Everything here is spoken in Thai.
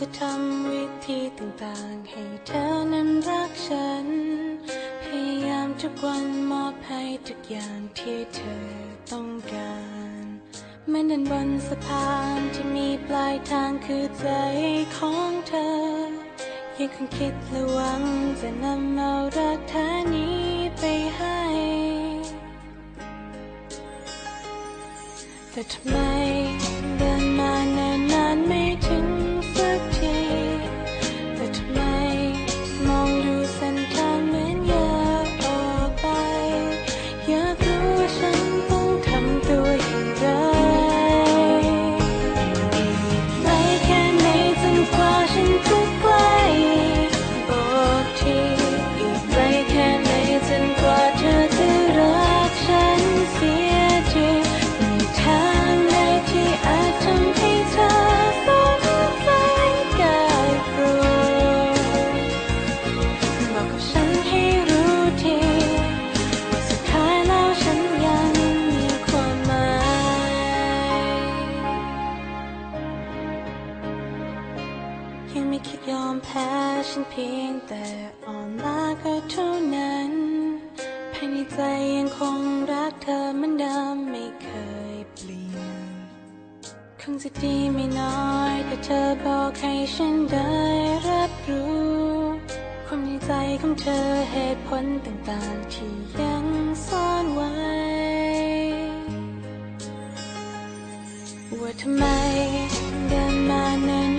จะทำวิธีต่างๆ ให้เธอนั้นรักฉัน พยายามทุกวันมอบให้ทุกอย่างที่เธอต้องการเหมือนเดินบนสะพานที่มีปลายทางคือใจของเธอ ยังคงคิดและหวังจะนำเอารักแท้นี้ไปให้แต่ทำไมเดินมาเนิ่ ยังไม่คิดยอมแพ้ฉันเพียงแต่อ่อนล้าก็เท่านั้น ภายในใจยังคงรักเธอเหมือนเดิมไม่เคยเปลี่ยน คงจะดีไม่น้อยถ้าเธอบอกให้ฉันได้รับรู้ ความในใจของเธอเหตุผลต่างๆที่ยังซ่อนไว้ ว่าทำไมเดินมานาน